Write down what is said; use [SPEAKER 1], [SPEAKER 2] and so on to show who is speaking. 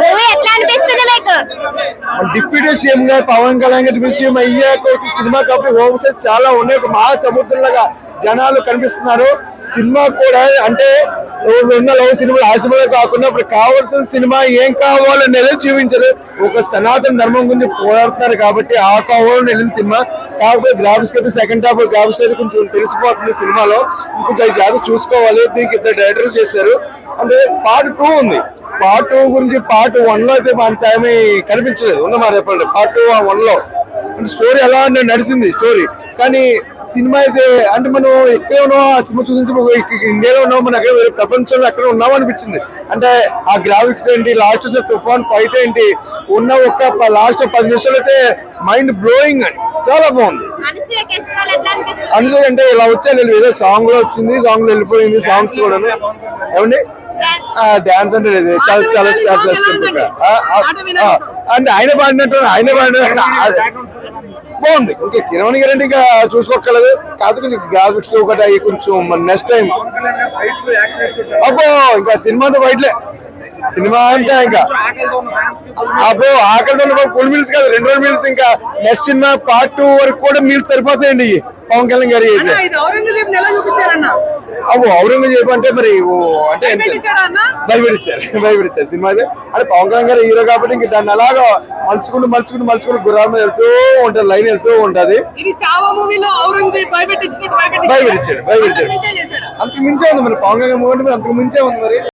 [SPEAKER 1] Movie ఎట్లా అనిపిస్తుంది మీకు?
[SPEAKER 2] డిప్యూటీ సీఎం గా పవన్ కళ్యాణ్ గారి విషయం అయ్యాక వచ్చి సినిమా కాబట్టి హోమ్స్ చాలా ఉన్నాయి. మహాసముద్రంలాగా జనాలు కనిపిస్తున్నారు. సినిమా కూడా అంటే ఉన్న లవ్ సినిమాలు ఆశమే కాకుండా ఇప్పుడు కావాల్సిన సినిమా ఏం కావాలనేది చూపించారు. ఒక సనాతన ధర్మం గురించి పోరాడుతున్నారు కాబట్టి ఆ కావాలని వెళ్ళిన సినిమా. కాకపోతే గ్రాఫిక్స్ అయితే సెకండ్ హాఫ్ గ్రాఫిక్స్ అయితే కొంచెం తెలిసిపోతుంది సినిమాలో. కొంచెం జాగ్రత్త చూసుకోవాలి. దీనికి ఇద్దరు డైరెక్టర్లు చేశారు. అంటే పార్ట్ టూ ఉంది. పార్ట్ టూ గురించి పార్ట్ వన్లో అయితే అంత ఏమీ కనిపించలేదు. ఉన్నమాట చెప్పండి? పార్ట్ టూ వన్లో. అంటే స్టోరీ ఎలా నడిచింది స్టోరీ కానీ సినిమా అయితే అంటే మనం ఎక్కడ ఉన్నాం ఆ సినిమా చూసి ఇండియాలో ఉన్నాం మనం ఎక్కడ వేరే ప్రపంచంలో ఎక్కడ ఉన్నాం అనిపించింది. అంటే ఆ గ్రాఫిక్స్ ఏంటి లాస్ట్ తుఫాన్ ఫైట్ ఏంటి ఉన్న ఒక లాస్ట్ పది నిమిషాలు అయితే మైండ్ బ్లోయింగ్ అండి. చాలా బాగుంది.
[SPEAKER 1] అనసూయ
[SPEAKER 2] అనుసరి అంటే ఇలా వచ్చా నేను ఏదో సాంగ్లో వచ్చింది సాంగ్లో వెళ్ళిపోయింది సాంగ్స్ కూడా ఏమండి? డాన్స్ అంటే లేదు. చాలా చాలా అంటే ఆయన పాడినట్టు ఆయన పాడిన బాగుంది. ఇంకా కిరణ్ గారు అంటే ఇంకా కాదు కొంచెం గ్రాఫిక్స్ ఒకటి అయ్యి కొంచెం నెక్స్ట్ టైం అబ్బో ఇంకా సినిమాతో బయటలే సినిమా అంటే ఇంకా అబ్బో ఆకలి ఫుల్ మీల్స్ కాదు. రెండు రెండు మీల్స్ ఇంకా. నెక్స్ట్ సినిమా పార్ట్ టూ వరకు కూడా మీల్స్ సరిపోతాయండి. ఇవి పవన్ కళ్యాణ్ గారి
[SPEAKER 3] ఇది ఔరంగజేబ్
[SPEAKER 2] అంటే మరి ఓ అంటే భయపెడిచ్చారు భయపెడిచ్చారు సినిమా అయితే. అంటే పవన్ కళ్యాణ్ గారు హీరో కాబట్టి ఇంక దాన్ని అలాగా మలుచుకుంటూ మలుచుకుంటూ మలుచుకుంటూ గుర్రం మీద వెళ్తూ ఉంటుంది లైన్ వెళ్తూ ఉంటది. భయపెట్టించాడు. భయపెట్టించాడు అంతకు మించే ఉంది మరి పవన్ కళ్యాణ్ మూవీ అంతకు మించే ఉంది మరి.